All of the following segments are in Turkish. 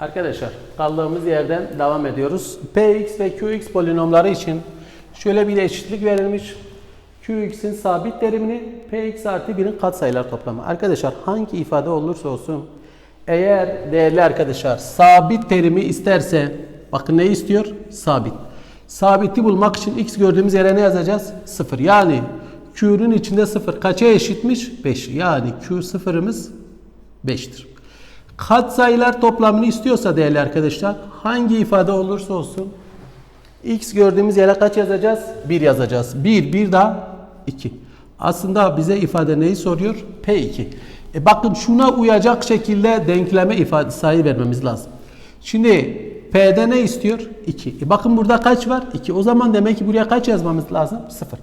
Arkadaşlar kaldığımız yerden devam ediyoruz. Px ve qx polinomları için şöyle bir eşitlik verilmiş. qx'in sabit terimini px artı 1'in katsayılar toplamı. Arkadaşlar hangi ifade olursa olsun eğer değerli arkadaşlar sabit terimi isterse bakın ne istiyor? Sabit. Sabiti bulmak için x gördüğümüz yere ne yazacağız? 0. Yani q'nun içinde 0 kaça eşitmiş? 5. Yani q sıfırımız 5'tir. Katsayılar toplamını istiyorsa değerli arkadaşlar hangi ifade olursa olsun x gördüğümüz yere kaç yazacağız? 1 yazacağız. 1, 1 daha 2. Aslında bize ifade neyi soruyor? P2. E bakın şuna uyacak şekilde denkleme ifade sayı vermemiz lazım. Şimdi P'de ne istiyor? 2. E bakın burada kaç var? 2. O zaman demek ki buraya kaç yazmamız lazım? 0.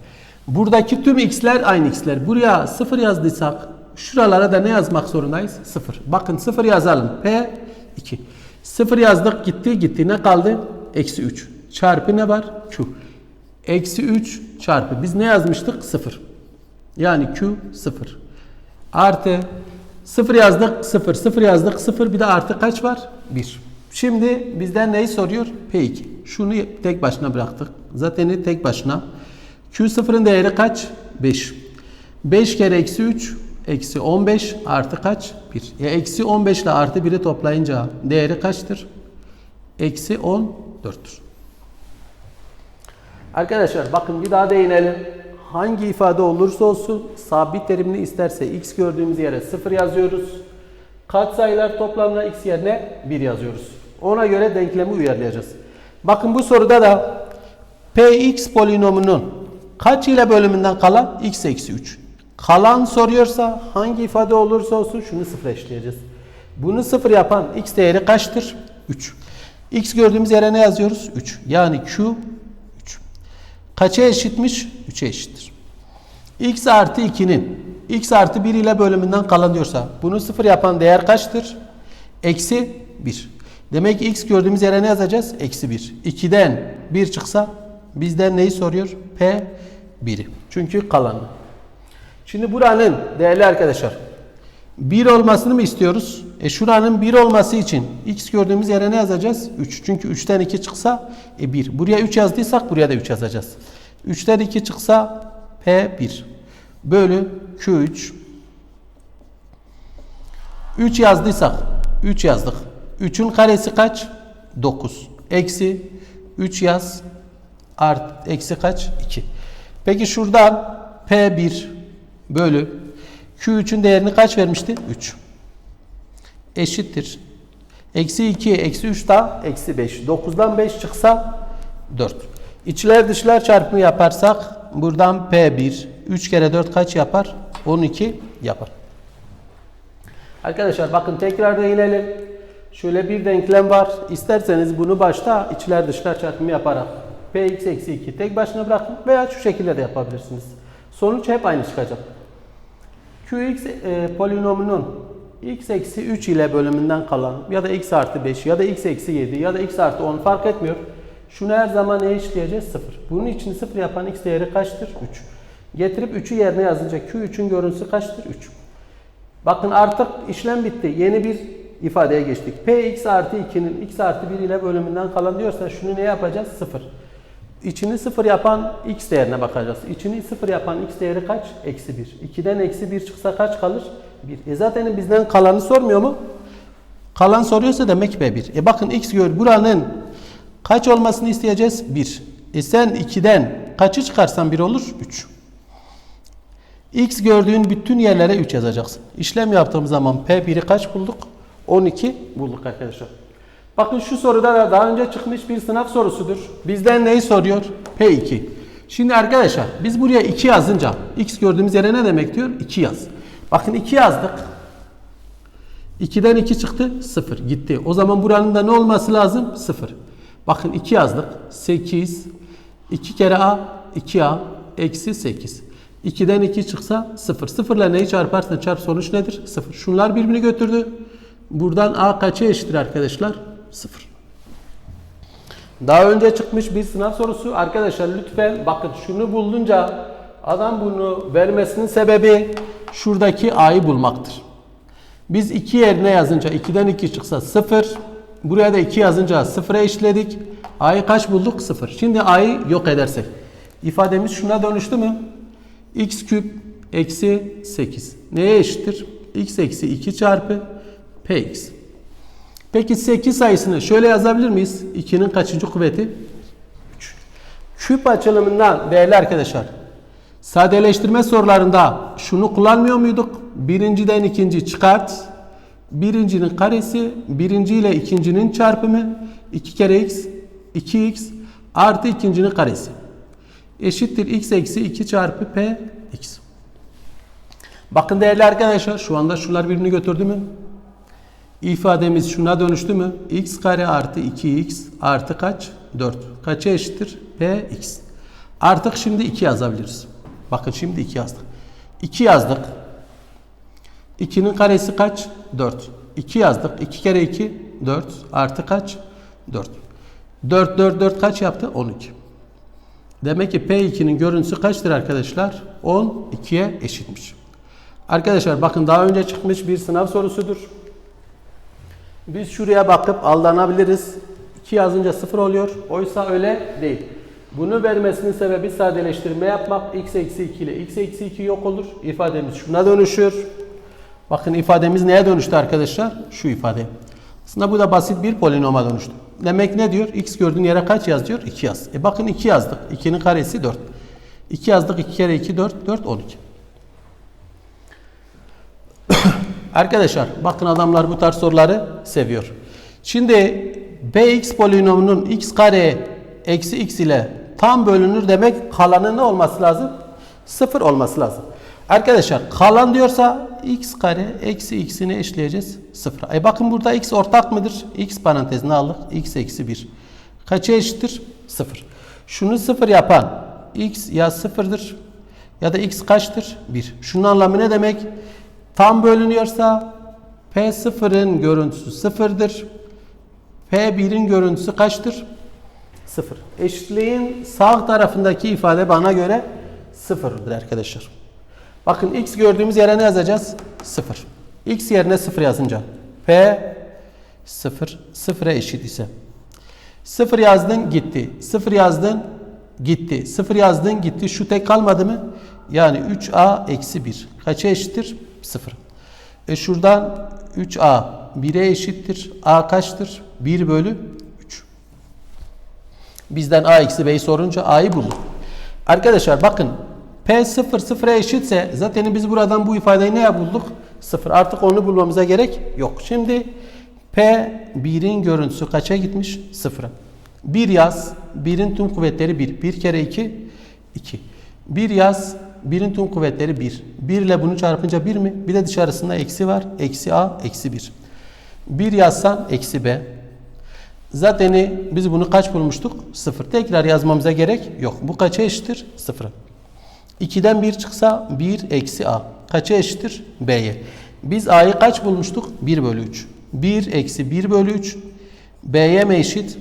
Buradaki tüm x'ler aynı x'ler. Buraya 0 yazdıysak şuralara da ne yazmak zorundayız? 0. Bakın 0 yazalım. P 2. 0 yazdık gitti gitti. Ne kaldı? Eksi 3. Çarpı ne var? Q. Eksi 3 çarpı. Biz ne yazmıştık? 0. Yani Q 0. Artı 0 yazdık 0. 0 yazdık 0. Bir de artı kaç var? 1. Şimdi bizden neyi soruyor? P2. Şunu tek başına bıraktık. Zaten tek başına. Q0'ın değeri kaç? 5. 5 kere eksi 3 eksi 15 artı kaç? 1. Ya eksi 15 ile artı 1'i toplayınca değeri kaçtır? Eksi 14'tür. Arkadaşlar bakın bir daha değinelim. Hangi ifade olursa olsun sabit terimini isterse x gördüğümüz yere 0 yazıyoruz. Katsayılar toplamına x yerine 1 yazıyoruz. Ona göre denklemi uyarlayacağız. Bakın bu soruda da px polinomunun kaç ile bölümünden kalan x eksi 3. Kalan soruyorsa hangi ifade olursa olsun şunu sıfır eşleyeceğiz. Bunu sıfır yapan x değeri kaçtır? 3. x gördüğümüz yere ne yazıyoruz? 3. Yani q 3. Kaça eşitmiş? 3'e eşittir. x artı 2'nin x artı 1 ile bölümünden kalan diyorsa bunu sıfır yapan değer kaçtır? Eksi 1. Demek ki x gördüğümüz yere ne yazacağız? Eksi 1. 2'den 1 çıksa bizden neyi soruyor? P 1'i. Çünkü kalanı. Şimdi buranın değerli arkadaşlar 1 olmasını mı istiyoruz? E şuranın 1 olması için x gördüğümüz yere ne yazacağız? 3. Çünkü 3'ten 2 çıksa e 1. Buraya 3 yazdıysak buraya da 3 yazacağız. 3'ten 2 çıksa P1 bölü Q3 3 yazdıysak 3 yazdık. 3'ün karesi kaç? 9. Eksi 3 yaz. Art, eksi kaç? 2. Peki şuradan P1 bölü Q3'ün değerini kaç vermişti? 3. Eşittir. Eksi 2, eksi 3 daha eksi 5. 9'dan 5 çıksa 4. İçler dışlar çarpımı yaparsak buradan P1 3 kere 4 kaç yapar? 12 yapar. Arkadaşlar bakın tekrar değinelim. Şöyle bir denklem var. İsterseniz bunu başta içler dışlar çarpımı yaparak Px eksi 2 tek başına bırakın veya şu şekilde de yapabilirsiniz. Sonuç hep aynı çıkacak. Qx e, polinomunun x eksi 3 ile bölümünden kalan ya da x artı 5 ya da x eksi 7 ya da x artı 10 fark etmiyor. Şunu her zaman neye eşitleyeceğiz? 0. Bunun için 0 yapan x değeri kaçtır? 3. Getirip 3'ü yerine yazınca Q3'ün görüntüsü kaçtır? 3. Bakın artık işlem bitti. Yeni bir ifadeye geçtik. Px artı 2'nin x artı 1 ile bölümünden kalan diyorsa şunu ne yapacağız? 0. İçini 0 yapan x değerine bakacağız. İçini 0 yapan x değeri kaç? Eksi 1. 2'den eksi 1 çıksa kaç kalır? 1. E zaten bizden kalanı sormuyor mu? Kalan soruyorsa demek ki B1. E bakın x gör buranın kaç olmasını isteyeceğiz? 1. E sen 2'den kaçı çıkarsan 1 olur? 3. X gördüğün bütün yerlere 3 yazacaksın. İşlem yaptığımız zaman P1'i kaç bulduk? 12 bulduk arkadaşlar. Bakın şu soruda da daha önce çıkmış bir sınav sorusudur. Bizden neyi soruyor? P2. Şimdi arkadaşlar biz buraya 2 yazınca X gördüğümüz yere ne demek diyor? 2 yaz. Bakın 2 yazdık. 2'den 2 çıktı 0 gitti. O zaman buranın da ne olması lazım? 0. Bakın 2 yazdık. 8 2 kere A 2A eksi 8. 2'den 2 çıksa 0. 0 ile neyi çarparsan çarp sonuç nedir? 0. Şunlar birbirini götürdü. Buradan A kaça eşittir arkadaşlar? 0. Daha önce çıkmış bir sınav sorusu. Arkadaşlar lütfen bakın şunu bulunca adam bunu vermesinin sebebi şuradaki A'yı bulmaktır. Biz 2 yerine yazınca 2'den 2 çıksa 0. Buraya da 2 yazınca 0'a eşitledik. A'yı kaç bulduk? 0. Şimdi A'yı yok edersek. ifademiz şuna dönüştü mü? x küp eksi 8. Neye eşittir? x eksi 2 çarpı px. Peki 8 sayısını şöyle yazabilir miyiz? 2'nin kaçıncı kuvveti? 3. Küp açılımından değerli arkadaşlar. Sadeleştirme sorularında şunu kullanmıyor muyduk? Birinciden ikinci çıkart. Birincinin karesi, birinci ile ikincinin çarpımı 2 kere x, 2x artı ikincinin karesi. Eşittir x eksi 2 çarpı p x. Bakın değerli arkadaşlar şu anda şunlar birbirini götürdü mü? İfademiz şuna dönüştü mü? x kare artı 2x artı kaç? 4. Kaça eşittir? px. Artık şimdi 2 yazabiliriz. Bakın şimdi 2 yazdık. 2 yazdık. 2'nin karesi kaç? 4. 2 yazdık. 2 kere 2 4 artı kaç? 4. 4 4 4 kaç yaptı? 12. Demek ki P2'nin görüntüsü kaçtır arkadaşlar? 12'ye eşitmiş. Arkadaşlar bakın daha önce çıkmış bir sınav sorusudur. Biz şuraya bakıp aldanabiliriz. 2 yazınca 0 oluyor. Oysa öyle değil. Bunu vermesinin sebebi sadeleştirme yapmak. x eksi 2 ile x eksi 2 yok olur. İfademiz şuna dönüşür. Bakın ifademiz neye dönüştü arkadaşlar? Şu ifade. Aslında bu da basit bir polinoma dönüştü. Demek ne diyor? X gördüğün yere kaç yaz diyor? 2 yaz. E bakın 2 yazdık. 2'nin karesi 4. 2 yazdık. 2 kere 2 4. 4 12. Arkadaşlar bakın adamlar bu tarz soruları seviyor. Şimdi bx polinomunun x kare eksi x ile tam bölünür demek kalanın ne olması lazım? 0 olması lazım. Arkadaşlar kalan diyorsa x kare eksi x'ini eşleyeceğiz 0. E bakın burada x ortak mıdır? x parantezine aldık. x eksi 1. Kaça eşittir? 0. Şunu 0 yapan x ya 0'dır ya da x kaçtır? 1. Şunun anlamı ne demek? Tam bölünüyorsa P0'ın görüntüsü 0'dır. P1'in görüntüsü kaçtır? 0. Eşitliğin sağ tarafındaki ifade bana göre 0'dır arkadaşlar. Bakın x gördüğümüz yere ne yazacağız? 0. x yerine 0 yazınca P 0 0'a eşit ise 0 yazdın gitti. 0 yazdın gitti. 0 yazdın gitti. Şu tek kalmadı mı? Yani 3a eksi 1. Kaça eşittir? 0. E şuradan 3a 1'e eşittir. a kaçtır? 1 bölü 3. Bizden a eksi b'yi sorunca a'yı bulduk. Arkadaşlar bakın P 0 0'a eşitse zaten biz buradan bu ifadeyi ne bulduk? 0. Artık onu bulmamıza gerek yok. Şimdi P 1'in görüntüsü kaça gitmiş? 0'a. 1 yaz. 1'in tüm kuvvetleri 1. 1 kere 2 2. 1 yaz. 1'in tüm kuvvetleri 1. 1 ile bunu çarpınca 1 mi? Bir de dışarısında eksi var. Eksi a eksi 1. 1 yazsan eksi b. Zaten biz bunu kaç bulmuştuk? 0. Tekrar yazmamıza gerek yok. Bu kaça eşittir? 0'a. 2'den 1 çıksa 1 eksi a. Kaça eşittir? b'ye. Biz a'yı kaç bulmuştuk? 1 bölü 3. 1 eksi 1 bölü 3. b'ye mi eşit?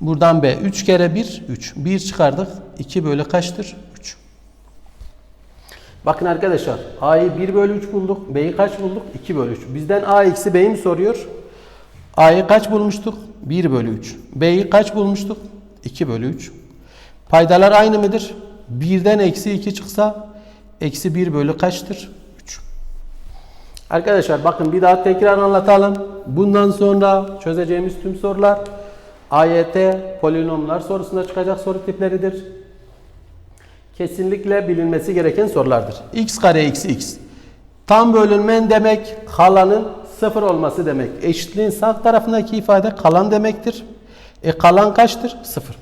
Buradan b. 3 kere 1 3. 1 çıkardık. 2 bölü kaçtır? 3. Bakın arkadaşlar a'yı 1 bölü 3 bulduk. b'yi kaç bulduk? 2 bölü 3. Bizden a eksi b'yi mi soruyor? a'yı kaç bulmuştuk? 1 bölü 3. b'yi kaç bulmuştuk? 2 bölü 3. Paydalar aynı mıdır? 1'den eksi 2 çıksa eksi 1 bölü kaçtır? 3. Arkadaşlar bakın bir daha tekrar anlatalım. Bundan sonra çözeceğimiz tüm sorular AYT polinomlar sorusunda çıkacak soru tipleridir. Kesinlikle bilinmesi gereken sorulardır. x kare eksi x. Tam bölünmen demek kalanın sıfır olması demek. Eşitliğin sağ tarafındaki ifade kalan demektir. E kalan kaçtır? Sıfır.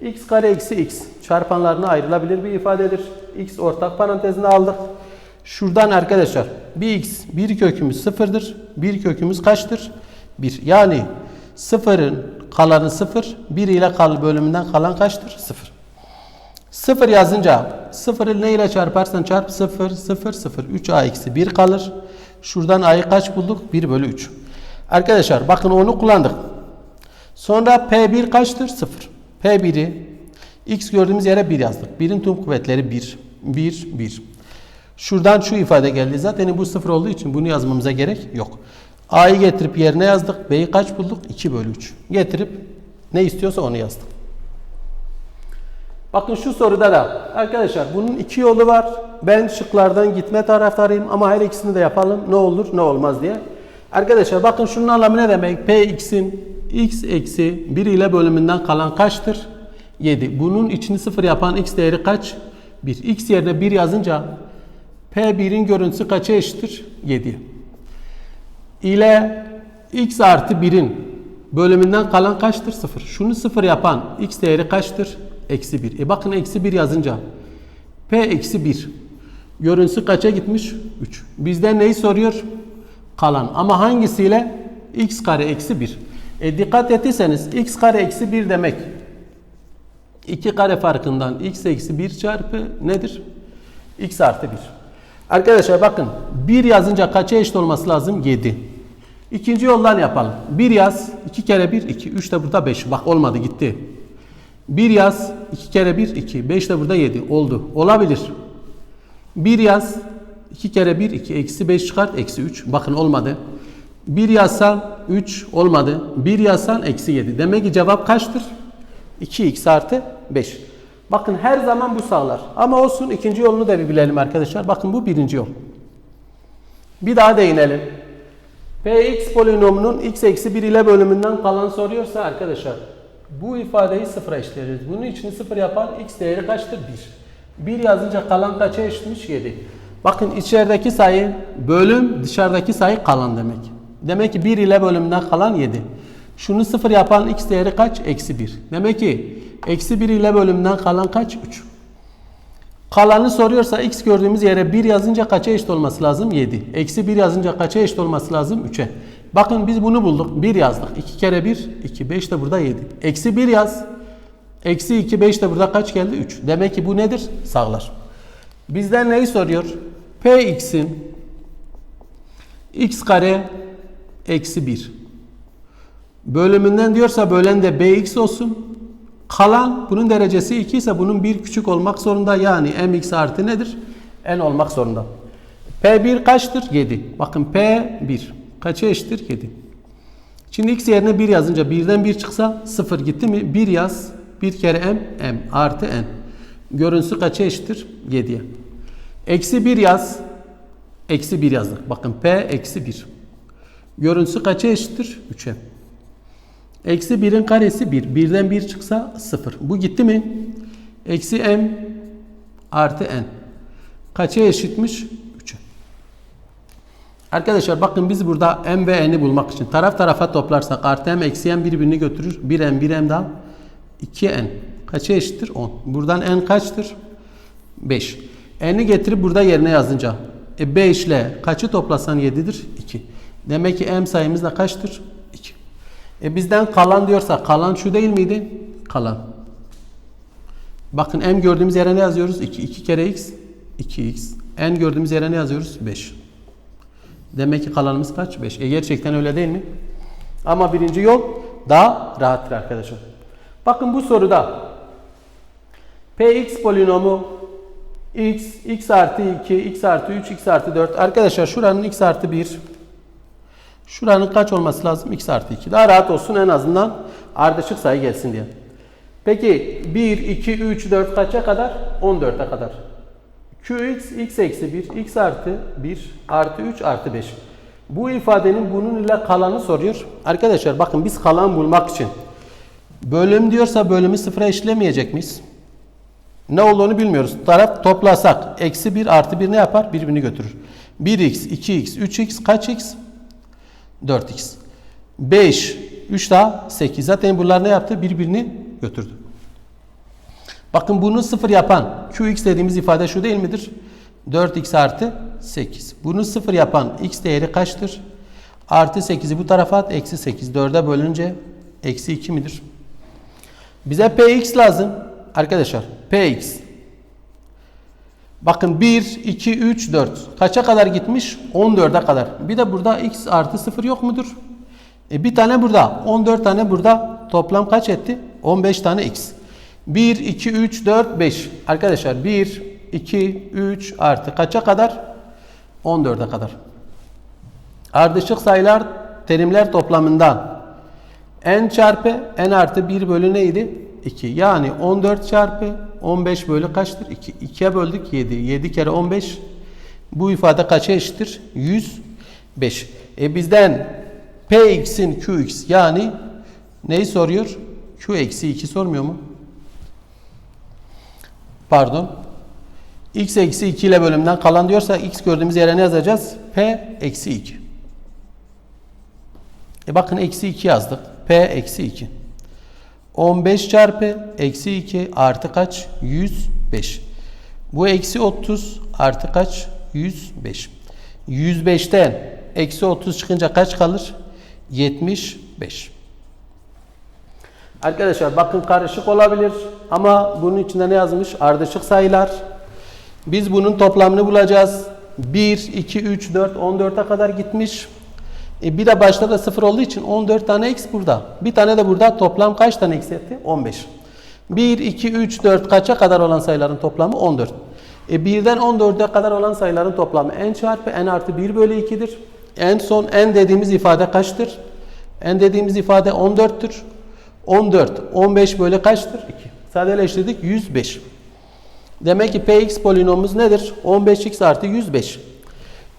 x kare eksi x çarpanlarına ayrılabilir bir ifadedir. x ortak parantezine aldık. Şuradan arkadaşlar bir x bir kökümüz sıfırdır. Bir kökümüz kaçtır? 1. Yani sıfırın kalanı sıfır. 1 ile kal bölümünden kalan kaçtır? Sıfır. Sıfır yazınca sıfırı ne ile çarparsan çarp sıfır sıfır sıfır 3a eksi 1 kalır. Şuradan a'yı kaç bulduk? 1 bölü 3. Arkadaşlar bakın onu kullandık. Sonra P1 kaçtır? 0. P1'i x gördüğümüz yere 1 yazdık. 1'in tüm kuvvetleri 1. 1, 1. Şuradan şu ifade geldi. Zaten bu 0 olduğu için bunu yazmamıza gerek yok. A'yı getirip yerine yazdık. B'yi kaç bulduk? 2 bölü 3. Getirip ne istiyorsa onu yazdık. Bakın şu soruda da arkadaşlar bunun iki yolu var. Ben şıklardan gitme taraftarıyım ama her ikisini de yapalım. Ne olur ne olmaz diye. Arkadaşlar bakın şunun anlamı ne demek? Px'in x eksi 1 ile bölümünden kalan kaçtır? 7. Bunun içini sıfır yapan x değeri kaç? 1. x yerine 1 yazınca P1'in görüntüsü kaça eşittir? 7. ile x artı 1'in bölümünden kalan kaçtır? 0. Şunu 0 yapan x değeri kaçtır? Eksi 1. E bakın eksi 1 yazınca p eksi 1 görüntüsü kaça gitmiş? 3. Bizden neyi soruyor? Kalan. Ama hangisiyle? x kare eksi 1. E dikkat ettiyseniz x kare eksi 1 demek 2 kare farkından x eksi 1 çarpı nedir? x artı 1. Arkadaşlar bakın 1 yazınca kaça eşit olması lazım? 7. İkinci yoldan yapalım. 1 yaz 2 kere 1 2. 3 de burada 5. Bak olmadı gitti. 1 yaz 2 kere 1 2. 5 de burada 7. Oldu. Olabilir. 1 yaz 2 kere 1 2. Eksi 5 çıkart eksi 3. Bakın olmadı. 1 yazsan 3 olmadı. 1 yazsan eksi 7. Demek ki cevap kaçtır? 2x artı 5. Bakın her zaman bu sağlar. Ama olsun ikinci yolunu da bir bilelim arkadaşlar. Bakın bu birinci yol. Bir daha değinelim. Px polinomunun x eksi 1 ile bölümünden kalan soruyorsa arkadaşlar bu ifadeyi sıfıra eşitleriz. Bunun için sıfır yapan x değeri kaçtır? 1. 1 yazınca kalan kaça eşitmiş? 7. Bakın içerideki sayı bölüm dışarıdaki sayı kalan demek. Demek ki 1 ile bölümünden kalan 7. Şunu sıfır yapan x değeri kaç? Eksi 1. Demek ki eksi 1 ile bölümünden kalan kaç? 3. Kalanı soruyorsa x gördüğümüz yere 1 yazınca kaça eşit olması lazım? 7. Eksi 1 yazınca kaça eşit olması lazım? 3'e. Bakın biz bunu bulduk. 1 yazdık. 2 kere 1, 2. 5 de burada 7. Eksi 1 yaz. Eksi 2, 5 de burada kaç geldi? 3. Demek ki bu nedir? Sağlar. Bizden neyi soruyor? Px'in x kare eksi 1. Bölümünden diyorsa bölen de bx olsun. Kalan bunun derecesi 2 ise bunun bir küçük olmak zorunda. Yani mx artı nedir? n olmak zorunda. P1 kaçtır? 7. Bakın P1 kaça eşittir? 7. Şimdi x yerine 1 yazınca 1'den 1 çıksa 0 gitti mi? 1 yaz. 1 kere m, m artı n. Görüntüsü kaça eşittir? 7'ye. Eksi 1 yaz. Eksi 1 yazdık. Bakın P eksi 1. Görüntüsü kaça eşittir? 3'e. Eksi 1'in karesi 1. 1'den 1 çıksa 0. Bu gitti mi? Eksi m artı n. Kaça eşitmiş? 3'e. Arkadaşlar bakın biz burada m ve n'i bulmak için taraf tarafa toplarsak artı m eksi m birbirini götürür. 1m 1m daha 2n. Kaça eşittir? 10. Buradan n kaçtır? 5. n'i getirip burada yerine yazınca e 5 ile kaçı toplasan 7'dir? 2. Demek ki m sayımız da kaçtır? 2. E bizden kalan diyorsa kalan şu değil miydi? Kalan. Bakın m gördüğümüz yere ne yazıyoruz? 2. 2 kere x 2x. n gördüğümüz yere ne yazıyoruz? 5. Demek ki kalanımız kaç? 5. E gerçekten öyle değil mi? Ama birinci yol daha rahattır arkadaşlar. Bakın bu soruda px polinomu x, x artı 2, x artı 3, x artı 4. Arkadaşlar şuranın x artı 1, şuranın kaç olması lazım? x artı 2. Daha rahat olsun en azından ardışık sayı gelsin diye. Peki 1, 2, 3, 4 kaça kadar? 14'e kadar. Qx, x eksi 1, x artı 1, artı 3, artı 5. Bu ifadenin bunun ile kalanı soruyor. Arkadaşlar bakın biz kalan bulmak için bölüm diyorsa bölümü sıfıra eşitlemeyecek miyiz? Ne olduğunu bilmiyoruz. Taraf toplasak eksi 1 artı 1 ne yapar? Birbirini götürür. 1x, 2x, 3x kaç x? 4x. 5, 3 daha 8. Zaten bunlar ne yaptı? Birbirini götürdü. Bakın bunu sıfır yapan qx dediğimiz ifade şu değil midir? 4x artı 8. Bunu sıfır yapan x değeri kaçtır? Artı 8'i bu tarafa at. Eksi 8. 4'e bölünce eksi 2 midir? Bize px lazım. Arkadaşlar px. Bakın 1, 2, 3, 4. Kaça kadar gitmiş? 14'e kadar. Bir de burada x artı 0 yok mudur? E bir tane burada. 14 tane burada. Toplam kaç etti? 15 tane x. 1, 2, 3, 4, 5. Arkadaşlar 1, 2, 3 artı kaça kadar? 14'e kadar. Ardışık sayılar terimler toplamından n çarpı n artı 1 bölü neydi? 2. Yani 14 çarpı 15 bölü kaçtır? 2. 2'ye böldük 7. 7 kere 15. Bu ifade kaça eşittir? 105. E bizden px'in qx yani neyi soruyor? q eksi 2 sormuyor mu? Pardon. x eksi 2 ile bölümden kalan diyorsa x gördüğümüz yere ne yazacağız? p eksi 2. E bakın eksi 2 yazdık. P eksi 2. 15 çarpı eksi 2 artı kaç? 105. Bu eksi 30 artı kaç? 105. 105'ten eksi 30 çıkınca kaç kalır? 75. Arkadaşlar bakın karışık olabilir ama bunun içinde ne yazmış? Ardışık sayılar. Biz bunun toplamını bulacağız. 1, 2, 3, 4, 14'e kadar gitmiş. E bir de başta da 0 olduğu için 14 tane x burada. Bir tane de burada toplam kaç tane x etti? 15. 1, 2, 3, 4 kaça kadar olan sayıların toplamı? 14. E 1'den 14'e kadar olan sayıların toplamı n çarpı n artı 1 bölü 2'dir. En son n dediğimiz ifade kaçtır? n dediğimiz ifade 14'tür. 14, 15 bölü kaçtır? 2. Sadeleştirdik 105. Demek ki px polinomumuz nedir? 15x artı 105.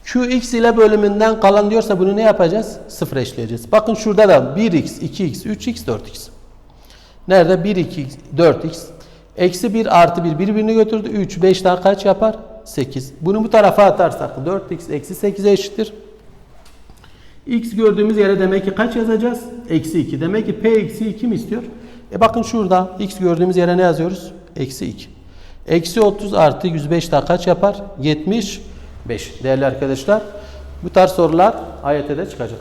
Qx ile bölümünden kalan diyorsa bunu ne yapacağız? Sıfır eşleyeceğiz. Bakın şurada da 1x, 2x, 3x, 4x. Nerede? 1, 2, 4x. Eksi 1 artı 1 birbirini götürdü. 3, 5 daha kaç yapar? 8. Bunu bu tarafa atarsak 4x eksi 8'e eşittir. X gördüğümüz yere demek ki kaç yazacağız? Eksi 2. Demek ki P eksi 2 mi istiyor? E bakın şurada X gördüğümüz yere ne yazıyoruz? Eksi 2. Eksi 30 artı 105 daha kaç yapar? 75. Değerli arkadaşlar bu tarz sorular AYT'de çıkacak.